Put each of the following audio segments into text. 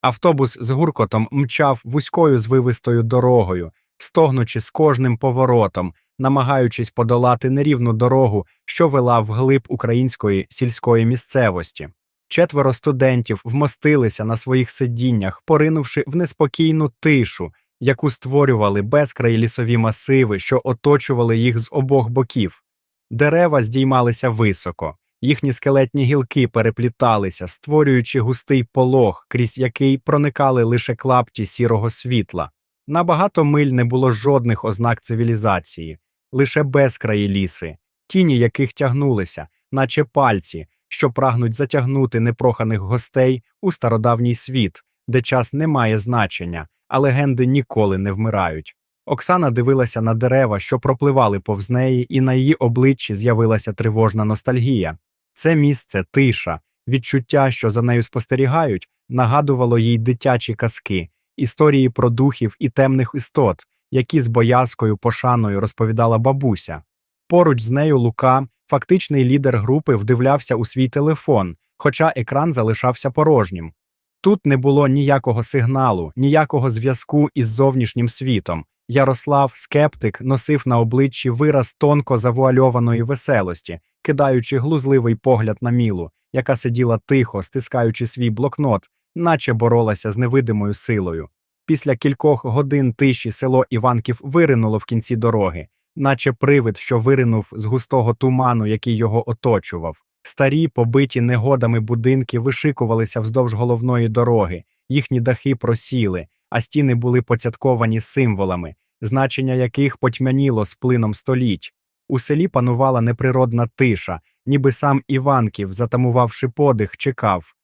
Автобус з гуркотом мчав вузькою звивистою дорогою, стогнучи з кожним поворотом, намагаючись подолати нерівну дорогу, що вела вглиб української сільської місцевості. Четверо студентів вмостилися на своїх сидіннях, поринувши в неспокійну тишу, яку створювали безкраї лісові масиви, що оточували їх з обох боків. Дерева здіймалися високо, їхні скелетні гілки перепліталися, створюючи густий полог, крізь який проникали лише клапті сірого світла. На багато миль не було жодних ознак цивілізації, лише безкраї ліси, тіні яких тягнулися, наче пальці, що прагнуть затягнути непроханих гостей у стародавній світ, де час не має значення, а легенди ніколи не вмирають. Оксана дивилася на дерева, що пропливали повз неї, і на її обличчі з'явилася тривожна ностальгія. Це місце, тиша, відчуття, що за нею спостерігають, нагадувало їй дитячі казки, історії про духів і темних істот, які з боязкою пошаною розповідала бабуся. Поруч з нею Лука, фактичний лідер групи, вдивлявся у свій телефон, хоча екран залишався порожнім. Тут не було ніякого сигналу, ніякого зв'язку із зовнішнім світом. Ярослав, скептик, носив на обличчі вираз тонко завуальованої веселості, кидаючи глузливий погляд на мілу, яка сиділа тихо, стискаючи свій блокнот, наче боролася з невидимою силою. Після кількох годин тиші село Іванків виринуло в кінці дороги, наче привид, що виринув з густого туману, який його оточував. Старі, побиті негодами будинки вишикувалися вздовж головної дороги, їхні дахи просіли, а стіни були поцятковані символами, значення яких потьмяніло з плином століть. У селі панувала неприродна тиша, ніби сам Іванків, затамувавши подих, чекав.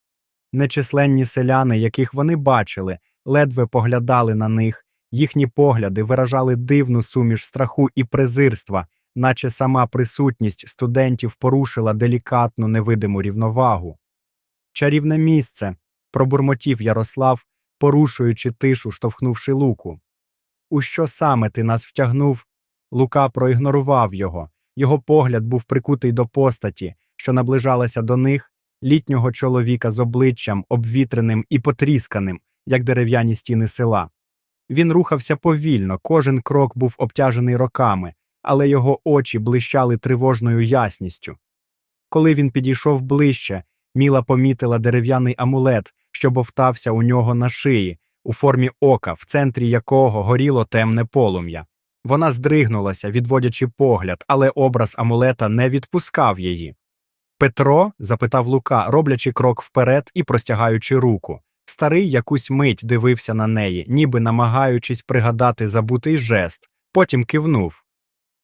Нечисленні селяни, яких вони бачили, ледве поглядали на них, їхні погляди виражали дивну суміш страху і презирства, наче сама присутність студентів порушила делікатну невидиму рівновагу. Чарівне місце, пробурмотів Ярослав, порушуючи тишу, штовхнувши луку. У що саме ти нас втягнув? Лука проігнорував його. Його погляд був прикутий до постаті, що наближалася до них, літнього чоловіка з обличчям, обвітреним і потрісканим, як дерев'яні стіни села. Він рухався повільно, кожен крок був обтяжений роками, але його очі блищали тривожною ясністю. Коли він підійшов ближче, Міла помітила дерев'яний амулет, що бовтався у нього на шиї, у формі ока, в центрі якого горіло темне полум'я. Вона здригнулася, відводячи погляд, але образ амулета не відпускав її. Петро? запитав Лука, роблячи крок вперед і простягаючи руку. Старий якусь мить дивився на неї, ніби намагаючись пригадати забутий жест, потім кивнув.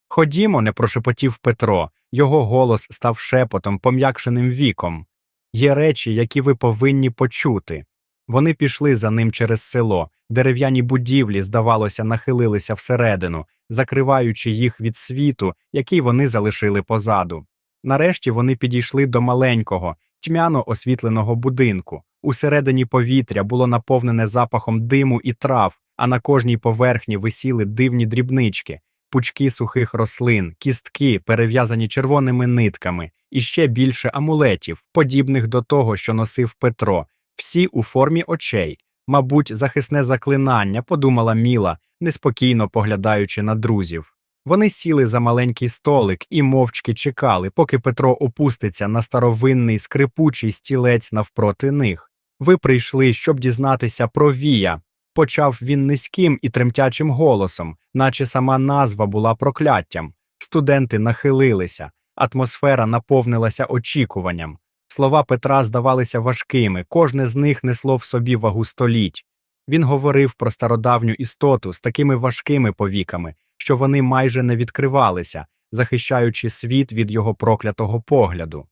Ходімо, не прошепотів Петро, його голос став шепотом, пом'якшеним віком. Є речі, які ви повинні почути. Вони пішли за ним через село, дерев'яні будівлі, здавалося, нахилилися всередину, закриваючи їх від світу, який вони залишили позаду. Нарешті вони підійшли до маленького, тьмяно освітленого будинку. Усередині повітря було наповнене запахом диму і трав, а на кожній поверхні висіли дивні дрібнички, пучки сухих рослин, кістки, перев'язані червоними нитками, і ще більше амулетів, подібних до того, що носив Петро, всі у формі очей. Мабуть, захисне заклинання, подумала Міла, неспокійно поглядаючи на друзів. Вони сіли за маленький столик і мовчки чекали, поки Петро опуститься на старовинний скрипучий стілець навпроти них. Ви прийшли, щоб дізнатися про Вія. Почав він низьким і тремтячим голосом, наче сама назва була прокляттям. Студенти нахилилися, атмосфера наповнилася очікуванням. Слова Петра здавалися важкими, кожне з них несло в собі вагу століть. Він говорив про стародавню істоту з такими важкими повіками, що вони майже не відкривалися, захищаючи світ від його проклятого погляду.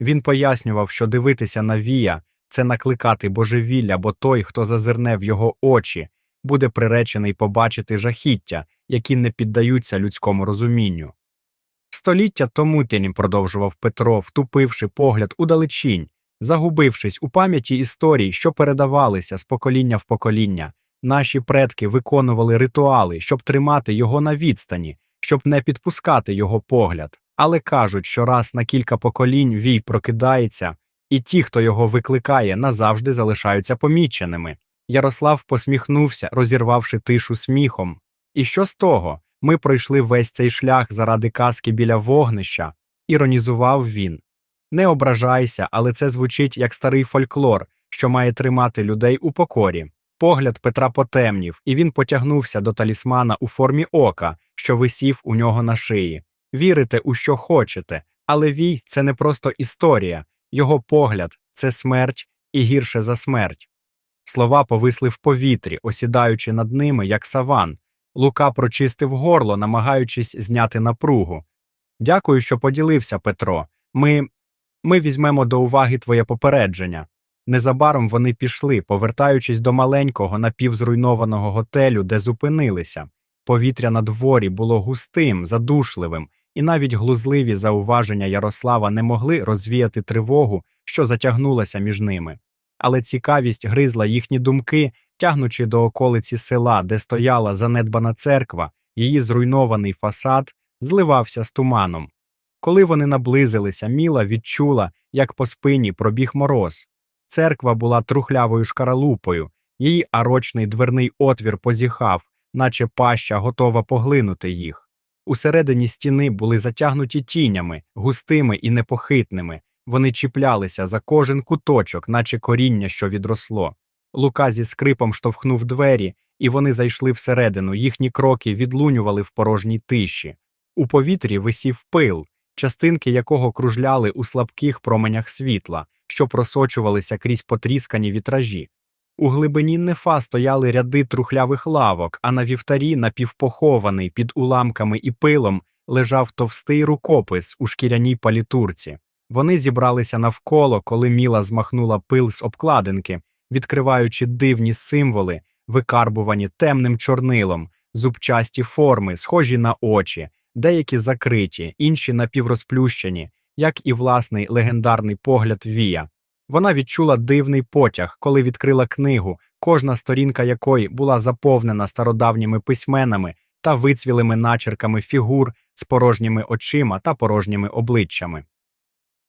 Він пояснював, що дивитися на Вія це накликати божевілля, бо той, хто зазирне в його очі, буде приречений побачити жахіття, які не піддаються людському розумінню. Століття тому тінь продовжував Петро, втупивши погляд у далечінь, загубившись у пам'яті історій, що передавалися з покоління в покоління. Наші предки виконували ритуали, щоб тримати його на відстані, щоб не підпускати його погляд, але кажуть, що раз на кілька поколінь вій прокидається і ті, хто його викликає, назавжди залишаються поміченими. Ярослав посміхнувся, розірвавши тишу сміхом. І що з того? Ми пройшли весь цей шлях заради казки біля вогнища, іронізував він. Не ображайся, але це звучить як старий фольклор, що має тримати людей у покорі. Погляд Петра потемнів, і він потягнувся до талісмана у формі ока, що висів у нього на шиї. Вірите у що хочете, але вій це не просто історія, його погляд це смерть і гірше за смерть. Слова повисли в повітрі, осідаючи над ними, як саван. Лука прочистив горло, намагаючись зняти напругу. Дякую, що поділився, Петро. Ми. Ми візьмемо до уваги твоє попередження. Незабаром вони пішли, повертаючись до маленького напівзруйнованого готелю, де зупинилися. Повітря на дворі було густим, задушливим, і навіть глузливі зауваження Ярослава не могли розвіяти тривогу, що затягнулася між ними. Але цікавість гризла їхні думки, тягнучи до околиці села, де стояла занедбана церква, її зруйнований фасад зливався з туманом. Коли вони наблизилися, Міла відчула, як по спині пробіг мороз. Церква була трухлявою шкаралупою, її арочний дверний отвір позіхав, наче паща готова поглинути їх. Усередині стіни були затягнуті тінями, густими і непохитними. Вони чіплялися за кожен куточок, наче коріння, що відросло. Лука зі скрипом штовхнув двері, і вони зайшли всередину. Їхні кроки відлунювали в порожній тиші. У повітрі висів пил, частинки якого кружляли у слабких променях світла, що просочувалися крізь потріскані вітражі. У глибині нефа стояли ряди трухлявих лавок, а на вівтарі, напівпохований під уламками і пилом, лежав товстий рукопис у шкіряній палітурці. Вони зібралися навколо, коли Міла змахнула пил з обкладинки, відкриваючи дивні символи, викарбувані темним чорнилом, зубчасті форми, схожі на очі, деякі закриті, інші напіврозплющені, як і власний легендарний погляд Вія. Вона відчула дивний потяг, коли відкрила книгу, кожна сторінка якої була заповнена стародавніми письменами та вицвілими начерками фігур з порожніми очима та порожніми обличчями.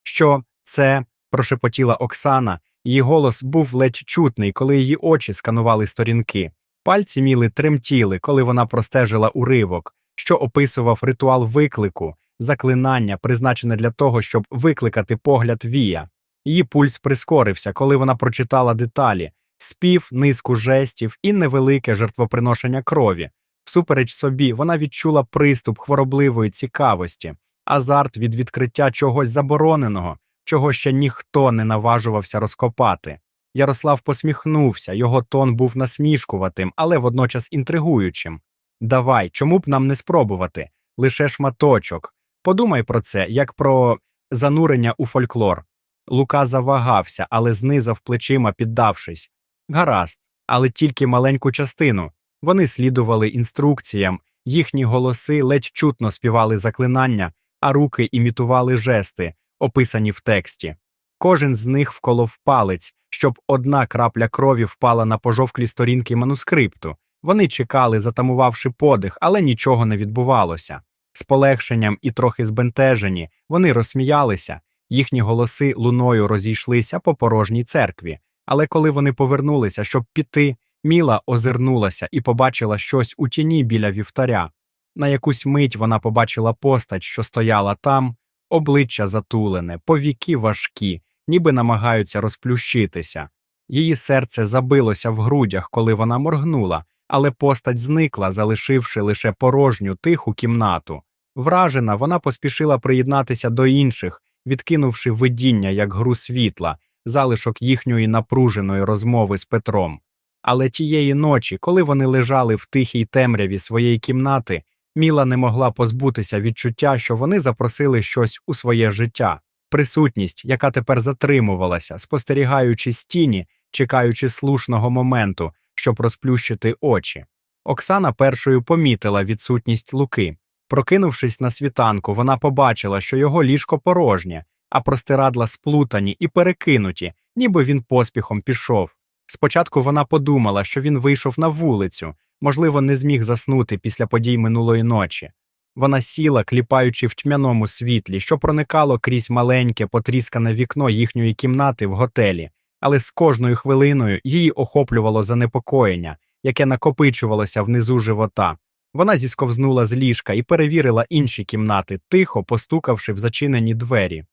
Що це? прошепотіла Оксана, її голос був ледь чутний, коли її очі сканували сторінки. Пальці міли тремтіли, коли вона простежила уривок, що описував ритуал виклику, заклинання, призначене для того, щоб викликати погляд Вія. Її пульс прискорився, коли вона прочитала деталі, спів, низку жестів і невелике жертвоприношення крові. Всупереч собі, вона відчула приступ хворобливої цікавості, азарт від відкриття чогось забороненого, чого ще ніхто не наважувався розкопати. Ярослав посміхнувся, його тон був насмішкуватим, але водночас інтригуючим. Давай, чому б нам не спробувати? Лише шматочок. Подумай про це, як про занурення у фольклор. Лука завагався, але знизав плечима, піддавшись. Гаразд, але тільки маленьку частину. Вони слідували інструкціям, їхні голоси ледь чутно співали заклинання, а руки імітували жести, описані в тексті. Кожен з них вколов палець, щоб одна крапля крові впала на пожовклі сторінки манускрипту. Вони чекали, затамувавши подих, але нічого не відбувалося. З полегшенням і трохи збентежені, вони розсміялися, їхні голоси луною розійшлися по порожній церкві. Але коли вони повернулися, щоб піти, Міла озирнулася і побачила щось у тіні біля вівтаря. На якусь мить вона побачила постать, що стояла там, обличчя затулене, повіки важкі, ніби намагаються розплющитися. Її серце забилося в грудях, коли вона моргнула, але постать зникла, залишивши лише порожню тиху кімнату. Вражена, вона поспішила приєднатися до інших, відкинувши видіння як гру світла, залишок їхньої напруженої розмови з Петром. Але тієї ночі, коли вони лежали в тихій темряві своєї кімнати, Міла не могла позбутися відчуття, що вони запросили щось у своє життя, присутність, яка тепер затримувалася, спостерігаючи стіні, чекаючи слушного моменту, щоб розплющити очі. Оксана першою помітила відсутність луки. Прокинувшись на світанку, вона побачила, що його ліжко порожнє, а простирадла сплутані і перекинуті, ніби він поспіхом пішов. Спочатку вона подумала, що він вийшов на вулицю, можливо, не зміг заснути після подій минулої ночі. Вона сіла, кліпаючи в тьмяному світлі, що проникало крізь маленьке, потріскане вікно їхньої кімнати в готелі, але з кожною хвилиною її охоплювало занепокоєння, яке накопичувалося внизу живота. Вона зісковзнула з ліжка і перевірила інші кімнати, тихо постукавши в зачинені двері.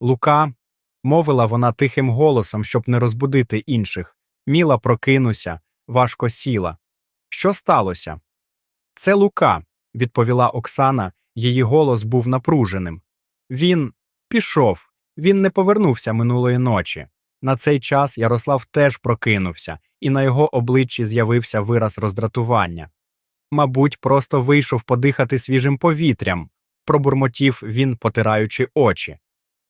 Лука, мовила вона тихим голосом, щоб не розбудити інших. Міла прокинуся, важко сіла. Що сталося? Це Лука, відповіла Оксана, її голос був напруженим. Він пішов, він не повернувся минулої ночі. На цей час Ярослав теж прокинувся, і на його обличчі з'явився вираз роздратування. Мабуть, просто вийшов подихати свіжим повітрям, пробурмотів він, потираючи очі.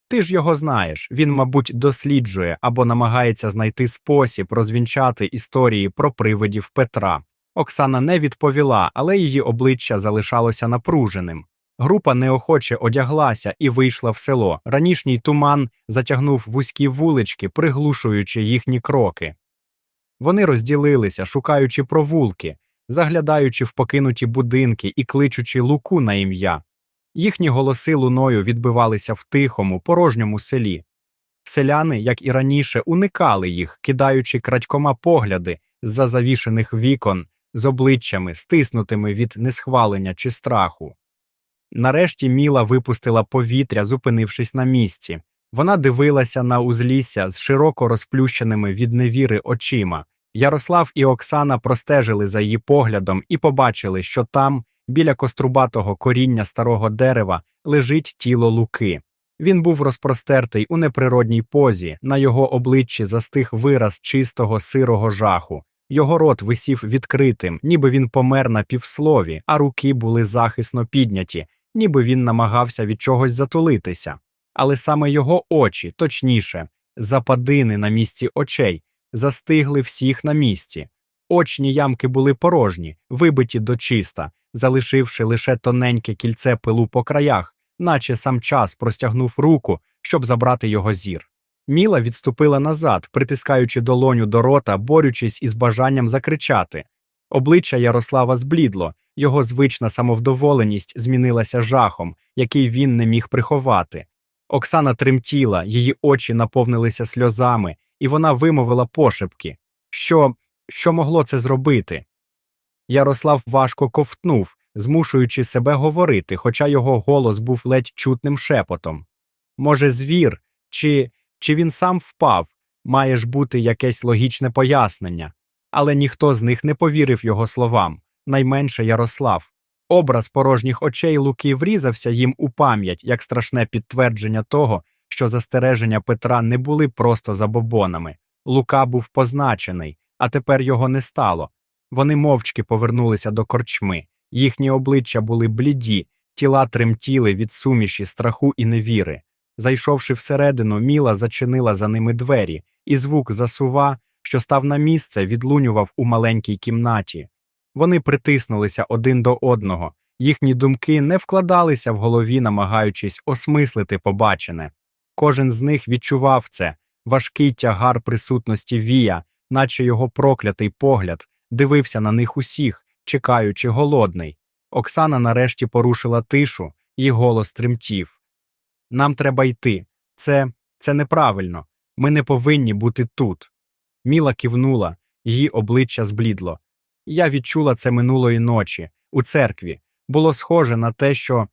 Ти ж його знаєш, він, мабуть, досліджує або намагається знайти спосіб розвінчати історії про привидів Петра. Оксана не відповіла, але її обличчя залишалося напруженим. Група неохоче одяглася і вийшла в село. Ранішній туман затягнув вузькі вулички, приглушуючи їхні кроки. Вони розділилися, шукаючи провулки, заглядаючи в покинуті будинки і кличучи луку на ім'я. Їхні голоси луною відбивалися в тихому, порожньому селі. Селяни, як і раніше, уникали їх, кидаючи крадькома погляди з-за завішених вікон, з обличчями, стиснутими від несхвалення чи страху. Нарешті Міла випустила повітря, зупинившись на місці. Вона дивилася на узлісся з широко розплющеними від невіри очима. Ярослав і Оксана простежили за її поглядом і побачили, що там, біля кострубатого коріння старого дерева, лежить тіло луки. Він був розпростертий у неприродній позі, на його обличчі застиг вираз чистого сирого жаху. Його рот висів відкритим, ніби він помер на півслові, а руки були захисно підняті, ніби він намагався від чогось затулитися. Але саме його очі, точніше, западини на місці очей, застигли всіх на місці. Очні ямки були порожні, вибиті дочиста, залишивши лише тоненьке кільце пилу по краях, наче сам час простягнув руку, щоб забрати його зір. Міла відступила назад, притискаючи долоню до рота, борючись із бажанням закричати. Обличчя Ярослава зблідло, його звична самовдоволеність змінилася жахом, який він не міг приховати. Оксана тремтіла, її очі наповнилися сльозами, і вона вимовила пошепки. Що, що могло це зробити? Ярослав важко ковтнув, змушуючи себе говорити, хоча його голос був ледь чутним шепотом. Може, звір, чи, чи він сам впав, має ж бути якесь логічне пояснення, але ніхто з них не повірив його словам, найменше Ярослав. Образ порожніх очей Луки врізався їм у пам'ять як страшне підтвердження того, що застереження Петра не були просто забобонами. Лука був позначений, а тепер його не стало. Вони мовчки повернулися до корчми, їхні обличчя були бліді, тіла тремтіли від суміші, страху і невіри. Зайшовши всередину, Міла зачинила за ними двері, і звук засува, що став на місце, відлунював у маленькій кімнаті. Вони притиснулися один до одного, їхні думки не вкладалися в голові, намагаючись осмислити побачене. Кожен з них відчував це важкий тягар присутності вія, наче його проклятий погляд, дивився на них усіх, чекаючи голодний. Оксана нарешті порушила тишу, її голос тремтів. Нам треба йти. Це це неправильно. Ми не повинні бути тут. Міла кивнула, її обличчя зблідло. Я відчула це минулої ночі, у церкві. Було схоже на те, що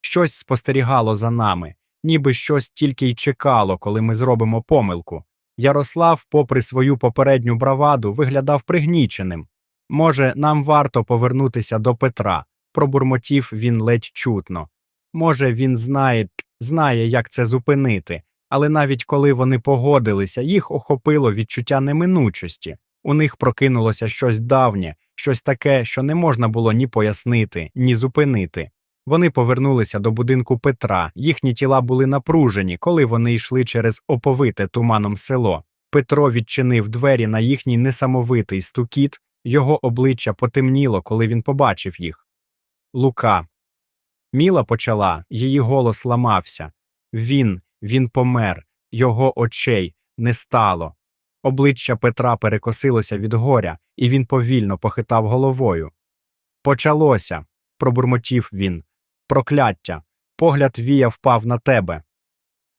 щось спостерігало за нами, ніби щось тільки й чекало, коли ми зробимо помилку. Ярослав, попри свою попередню браваду, виглядав пригніченим. Може, нам варто повернутися до Петра, пробурмотів він ледь чутно. Може, він знає, знає, як це зупинити, але навіть коли вони погодилися, їх охопило відчуття неминучості. У них прокинулося щось давнє, щось таке, що не можна було ні пояснити, ні зупинити. Вони повернулися до будинку Петра, їхні тіла були напружені, коли вони йшли через оповите туманом село. Петро відчинив двері на їхній несамовитий стукіт, його обличчя потемніло, коли він побачив їх. Лука. Міла почала, її голос ламався. Він, він помер, його очей не стало. Обличчя Петра перекосилося від горя, і він повільно похитав головою. Почалося, пробурмотів він. Прокляття. Погляд Вія впав на тебе.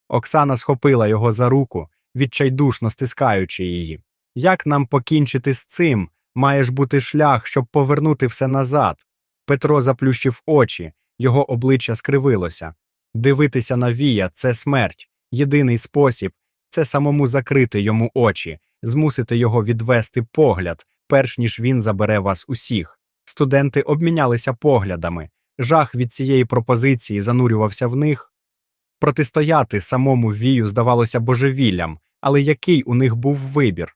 Оксана схопила його за руку, відчайдушно стискаючи її. Як нам покінчити з цим? Має ж бути шлях, щоб повернути все назад. Петро заплющив очі, його обличчя скривилося. Дивитися на Вія це смерть. Єдиний спосіб це самому закрити йому очі, змусити його відвести погляд, перш ніж він забере вас усіх. Студенти обмінялися поглядами. Жах від цієї пропозиції занурювався в них. Протистояти самому вію здавалося божевіллям, але який у них був вибір?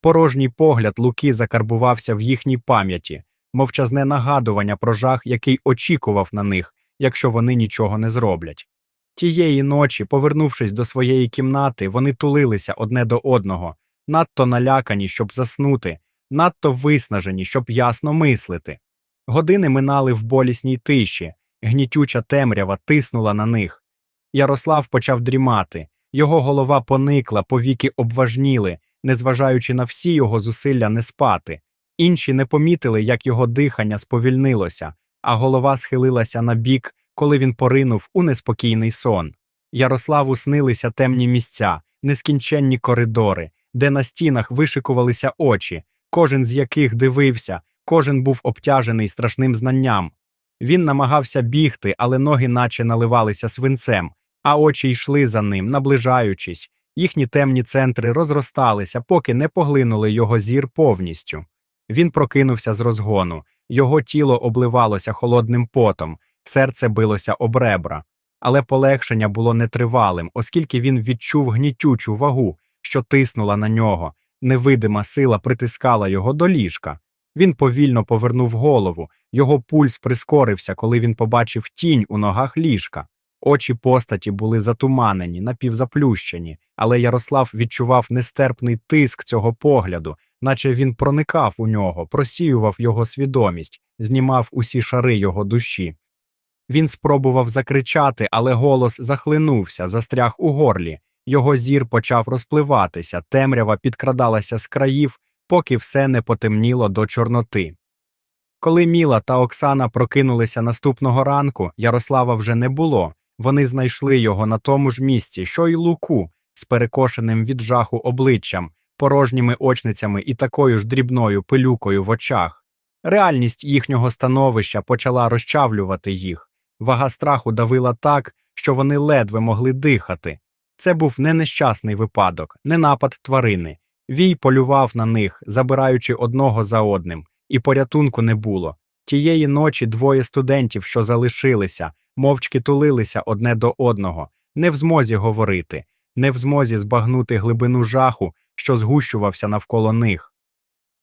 Порожній погляд Луки закарбувався в їхній пам'яті, мовчазне нагадування про жах, який очікував на них, якщо вони нічого не зроблять. Тієї ночі, повернувшись до своєї кімнати, вони тулилися одне до одного, надто налякані, щоб заснути, надто виснажені, щоб ясно мислити. Години минали в болісній тиші, гнітюча темрява тиснула на них. Ярослав почав дрімати, його голова поникла, повіки обважніли, незважаючи на всі його зусилля не спати. Інші не помітили, як його дихання сповільнилося, а голова схилилася на бік, коли він поринув у неспокійний сон. Ярославу снилися темні місця, нескінченні коридори, де на стінах вишикувалися очі, кожен з яких дивився, кожен був обтяжений страшним знанням. Він намагався бігти, але ноги наче наливалися свинцем, а очі йшли за ним, наближаючись. Їхні темні центри розросталися, поки не поглинули його зір повністю. Він прокинувся з розгону, його тіло обливалося холодним потом, серце билося об ребра. Але полегшення було нетривалим, оскільки він відчув гнітючу вагу, що тиснула на нього. Невидима сила притискала його до ліжка. Він повільно повернув голову, його пульс прискорився, коли він побачив тінь у ногах ліжка. Очі постаті були затуманені, напівзаплющені, але Ярослав відчував нестерпний тиск цього погляду, наче він проникав у нього, просіював його свідомість, знімав усі шари його душі. Він спробував закричати, але голос захлинувся, застряг у горлі. Його зір почав розпливатися, темрява підкрадалася з країв, поки все не потемніло до чорноти. Коли Міла та Оксана прокинулися наступного ранку, Ярослава вже не було. Вони знайшли його на тому ж місці, що й Луку, з перекошеним від жаху обличчям, порожніми очницями і такою ж дрібною пилюкою в очах. Реальність їхнього становища почала розчавлювати їх. Вага страху давила так, що вони ледве могли дихати. Це був не нещасний випадок, не напад тварини. Вій полював на них, забираючи одного за одним, і порятунку не було. Тієї ночі двоє студентів, що залишилися, мовчки тулилися одне до одного, не в змозі говорити, не в змозі збагнути глибину жаху, що згущувався навколо них.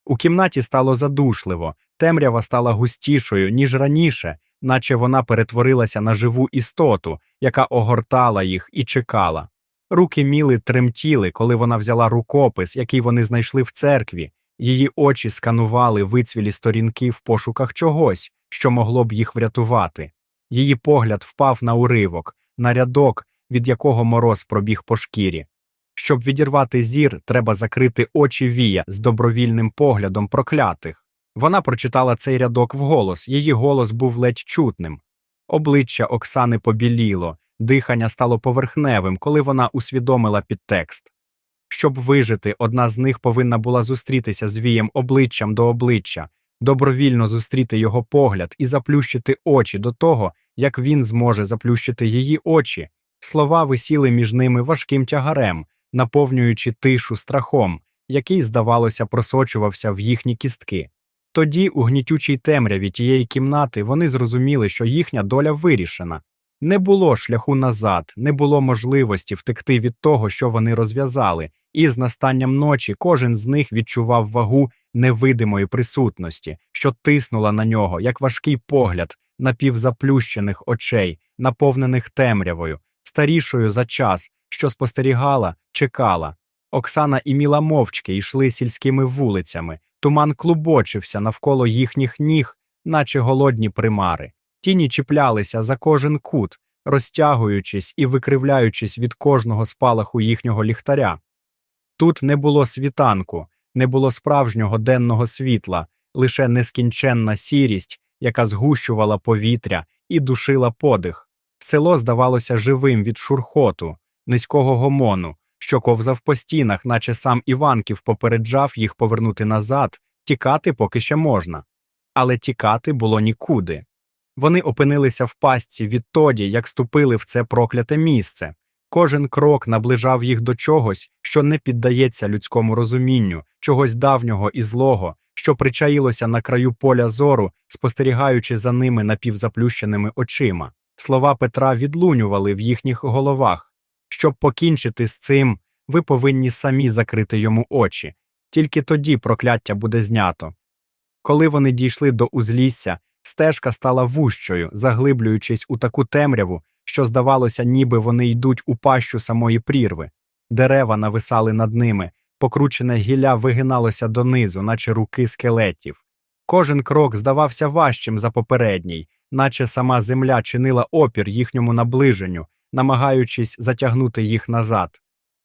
У кімнаті стало задушливо, темрява стала густішою, ніж раніше, наче вона перетворилася на живу істоту, яка огортала їх і чекала. Руки Міли тремтіли, коли вона взяла рукопис, який вони знайшли в церкві. Її очі сканували вицвілі сторінки в пошуках чогось, що могло б їх врятувати. Її погляд впав на уривок, на рядок, від якого мороз пробіг по шкірі. Щоб відірвати зір, треба закрити очі вія з добровільним поглядом проклятих. Вона прочитала цей рядок вголос, її голос був ледь чутним. Обличчя Оксани побіліло, дихання стало поверхневим, коли вона усвідомила підтекст. Щоб вижити, одна з них повинна була зустрітися з вієм обличчям до обличчя, добровільно зустріти його погляд і заплющити очі до того, як він зможе заплющити її очі. Слова висіли між ними важким тягарем, наповнюючи тишу страхом, який, здавалося, просочувався в їхні кістки. Тоді, у гнітючій темряві тієї кімнати, вони зрозуміли, що їхня доля вирішена. Не було шляху назад, не було можливості втекти від того, що вони розв'язали, і з настанням ночі кожен з них відчував вагу невидимої присутності, що тиснула на нього, як важкий погляд напівзаплющених очей, наповнених темрявою, старішою за час, що спостерігала, чекала. Оксана і Міла мовчки йшли сільськими вулицями, туман клубочився навколо їхніх ніг, наче голодні примари. Тіні чіплялися за кожен кут, розтягуючись і викривляючись від кожного спалаху їхнього ліхтаря. Тут не було світанку, не було справжнього денного світла, лише нескінченна сірість, яка згущувала повітря і душила подих. Село здавалося живим від шурхоту, низького гомону, що ковзав по стінах, наче сам Іванків попереджав їх повернути назад, тікати поки ще можна. Але тікати було нікуди. Вони опинилися в пастці відтоді, як ступили в це прокляте місце. Кожен крок наближав їх до чогось, що не піддається людському розумінню, чогось давнього і злого, що причаїлося на краю поля зору, спостерігаючи за ними напівзаплющеними очима. Слова Петра відлунювали в їхніх головах. Щоб покінчити з цим, ви повинні самі закрити йому очі, тільки тоді прокляття буде знято. Коли вони дійшли до узлісся, стежка стала вущою, заглиблюючись у таку темряву, що здавалося, ніби вони йдуть у пащу самої прірви. Дерева нависали над ними, покручене гілля вигиналося донизу, наче руки скелетів. Кожен крок здавався важчим за попередній, наче сама земля чинила опір їхньому наближенню, намагаючись затягнути їх назад.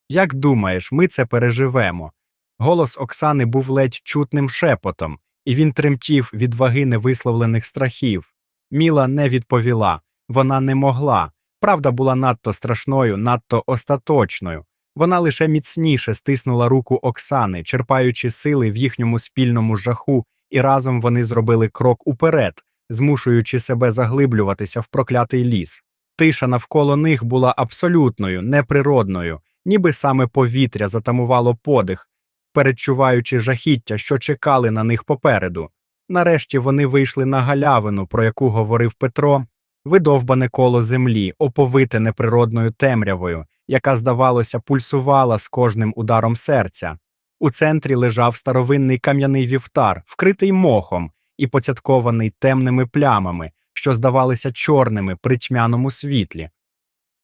Як думаєш, ми це переживемо? Голос Оксани був ледь чутним шепотом, і він тремтів від ваги невисловлених страхів. Міла не відповіла, вона не могла. Правда була надто страшною, надто остаточною. Вона лише міцніше стиснула руку Оксани, черпаючи сили в їхньому спільному жаху, і разом вони зробили крок уперед, змушуючи себе заглиблюватися в проклятий ліс. Тиша навколо них була абсолютною, неприродною, ніби саме повітря затамувало подих, передчуваючи жахіття, що чекали на них попереду. Нарешті вони вийшли на галявину, про яку говорив Петро, видовбане коло землі, оповите неприродною темрявою, яка, здавалося, пульсувала з кожним ударом серця. У центрі лежав старовинний кам'яний вівтар, вкритий мохом і поцяткований темними плямами, що здавалися чорними при тьмяному світлі.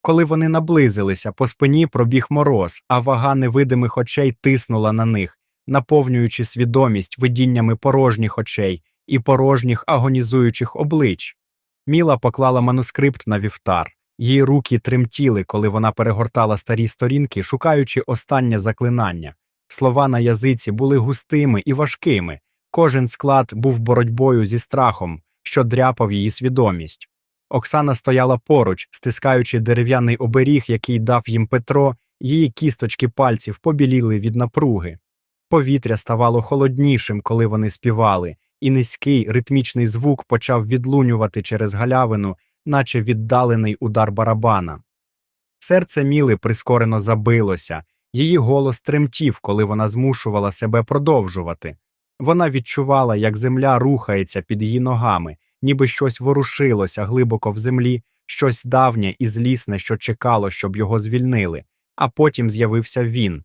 Коли вони наблизилися, по спині пробіг мороз, а вага невидимих очей тиснула на них, наповнюючи свідомість видіннями порожніх очей і порожніх агонізуючих облич. Міла поклала манускрипт на вівтар. Її руки тремтіли, коли вона перегортала старі сторінки, шукаючи останнє заклинання. Слова на язиці були густими і важкими. Кожен склад був боротьбою зі страхом, що дряпав її свідомість. Оксана стояла поруч, стискаючи дерев'яний оберіг, який дав їм Петро, її кісточки пальців побіліли від напруги. Повітря ставало холоднішим, коли вони співали, і низький ритмічний звук почав відлунювати через галявину, наче віддалений удар барабана. Серце Міли прискорено забилося, її голос тремтів, коли вона змушувала себе продовжувати. Вона відчувала, як земля рухається під її ногами, ніби щось ворушилося глибоко в землі, щось давнє і злісне, що чекало, щоб його звільнили, а потім з'явився він.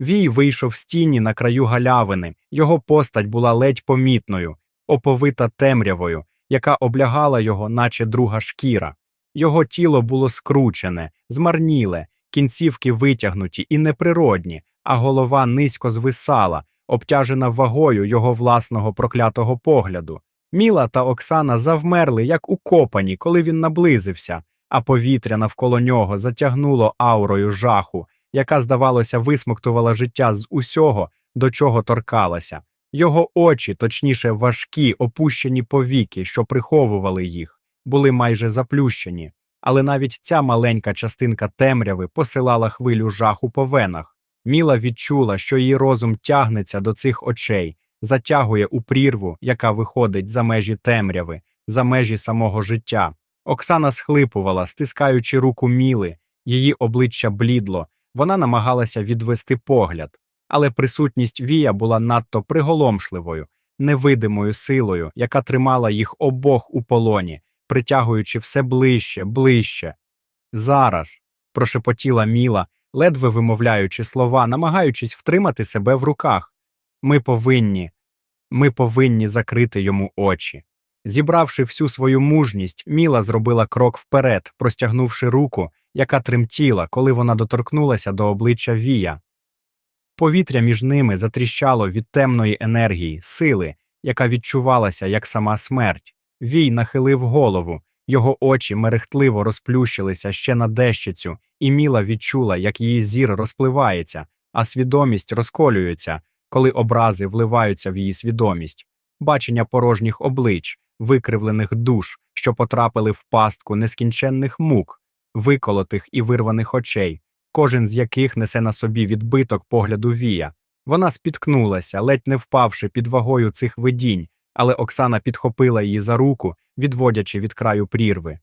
Вій вийшов з тіні на краю галявини, його постать була ледь помітною, оповита темрявою, яка облягала його, наче друга шкіра. Його тіло було скручене, змарніле, кінцівки витягнуті і неприродні, а голова низько звисала, обтяжена вагою його власного проклятого погляду. Міла та Оксана завмерли, як укопані, коли він наблизився, а повітря навколо нього затягнуло аурою жаху, яка, здавалося, висмоктувала життя з усього, до чого торкалася. Його очі, точніше, важкі, опущені повіки, що приховували їх, були майже заплющені, але навіть ця маленька частинка темряви посилала хвилю жаху по венах. Міла відчула, що її розум тягнеться до цих очей, затягує у прірву, яка виходить за межі темряви, за межі самого життя. Оксана схлипувала, стискаючи руку Міли, її обличчя блідло, вона намагалася відвести погляд, але присутність Вія була надто приголомшливою, невидимою силою, яка тримала їх обох у полоні, притягуючи все ближче, ближче. Зараз, прошепотіла Міла, ледве вимовляючи слова, намагаючись втримати себе в руках. Ми повинні, ми повинні закрити йому очі. Зібравши всю свою мужність, Міла зробила крок вперед, простягнувши руку, яка тремтіла, коли вона доторкнулася до обличчя Вія. Повітря між ними затріщало від темної енергії, сили, яка відчувалася як сама смерть. Вій нахилив голову, його очі мерехтливо розплющилися ще на дещицю, і Міла відчула, як її зір розпливається, а свідомість розколюється, коли образи вливаються в її свідомість, бачення порожніх облич, викривлених душ, що потрапили в пастку нескінченних мук, виколотих і вирваних очей, кожен з яких несе на собі відбиток погляду вія. Вона спіткнулася, ледь не впавши під вагою цих видінь, але Оксана підхопила її за руку, відводячи від краю прірви.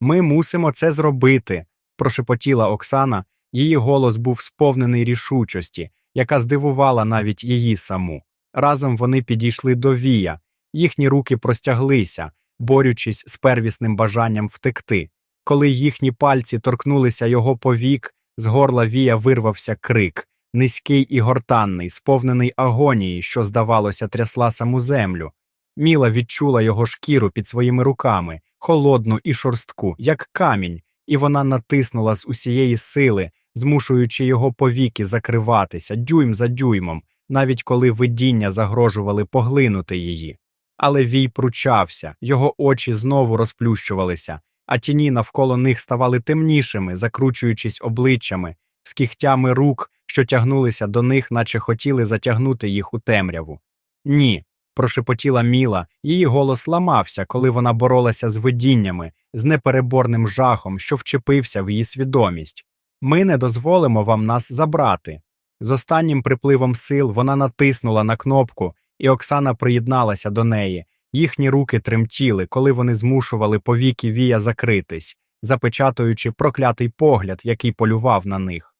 Ми мусимо це зробити, прошепотіла Оксана, її голос був сповнений рішучості, яка здивувала навіть її саму. Разом вони підійшли до вія, їхні руки простяглися, борючись з первісним бажанням втекти. Коли їхні пальці торкнулися його повік, з горла вія вирвався крик, низький і гортанний, сповнений агонії, що, здавалося, трясла саму землю. Міла відчула його шкіру під своїми руками, холодну і шорстку, як камінь, і вона натиснула з усієї сили, змушуючи його повіки закриватися дюйм за дюймом, навіть коли видіння загрожували поглинути її. Але вій пручався, його очі знову розплющувалися, а тіні навколо них ставали темнішими, закручуючись обличчями, з кігтями рук, що тягнулися до них, наче хотіли затягнути їх у темряву. Ні, прошепотіла Міла, її голос ламався, коли вона боролася з видіннями, з непереборним жахом, що вчепився в її свідомість. Ми не дозволимо вам нас забрати. З останнім припливом сил вона натиснула на кнопку, і Оксана приєдналася до неї. Їхні руки тремтіли, коли вони змушували повіки вія закритись, запечатуючи проклятий погляд, який полював на них.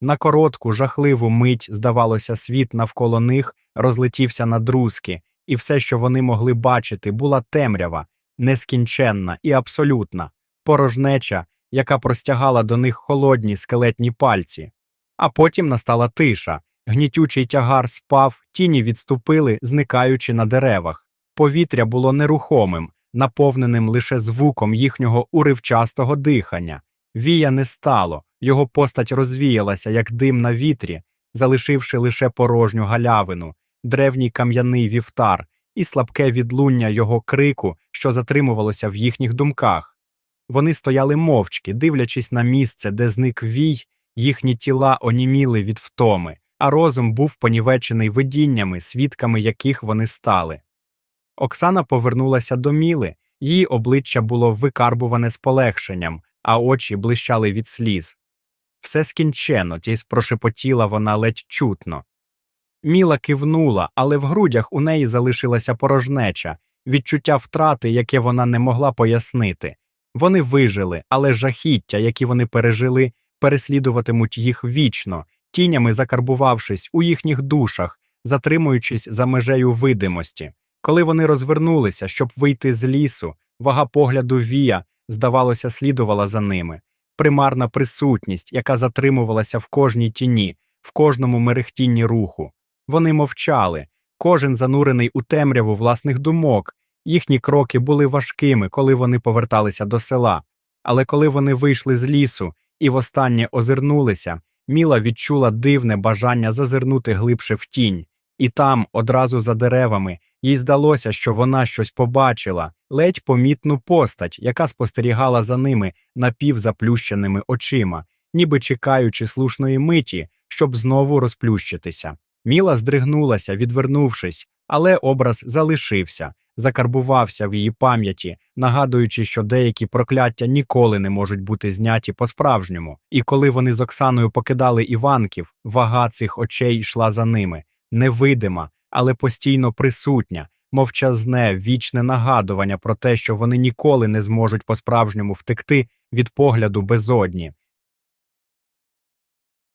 На коротку, жахливу мить, здавалося, світ навколо них розлетівся на друзки, і все, що вони могли бачити, була темрява, нескінченна і абсолютна, порожнеча, яка простягала до них холодні скелетні пальці. А потім настала тиша, гнітючий тягар спав, тіні відступили, зникаючи на деревах. Повітря було нерухомим, наповненим лише звуком їхнього уривчастого дихання. Вія не стало, його постать розвіялася, як дим на вітрі, залишивши лише порожню галявину, древній кам'яний вівтар і слабке відлуння його крику, що затримувалося в їхніх думках. Вони стояли мовчки, дивлячись на місце, де зник вій, їхні тіла оніміли від втоми, а розум був понівечений видіннями, свідками яких вони стали. Оксана повернулася до Міли, її обличчя було викарбуване з полегшенням, а очі блищали від сліз. Все скінчено, тісь прошепотіла вона ледь чутно. Міла кивнула, але в грудях у неї залишилася порожнеча, відчуття втрати, яке вона не могла пояснити. Вони вижили, але жахіття, які вони пережили, переслідуватимуть їх вічно, тінями закарбувавшись у їхніх душах, затримуючись за межею видимості. Коли вони розвернулися, щоб вийти з лісу, вага погляду Вія, здавалося, слідувала за ними. Примарна присутність, яка затримувалася в кожній тіні, в кожному мерехтінні руху. Вони мовчали, кожен занурений у темряву власних думок. Їхні кроки були важкими, коли вони поверталися до села. Але коли вони вийшли з лісу і востаннє озирнулися, Міла відчула дивне бажання зазирнути глибше в тінь, і там, одразу за деревами, їй здалося, що вона щось побачила, ледь помітну постать, яка спостерігала за ними напівзаплющеними очима, ніби чекаючи слушної миті, щоб знову розплющитися. Міла здригнулася, відвернувшись, але образ залишився, закарбувався в її пам'яті, нагадуючи, що деякі прокляття ніколи не можуть бути зняті по-справжньому, і коли вони з Оксаною покидали Іванків, вага цих очей йшла за ними, невидима, але постійно присутня, мовчазне, вічне нагадування про те, що вони ніколи не зможуть по-справжньому втекти від погляду безодні.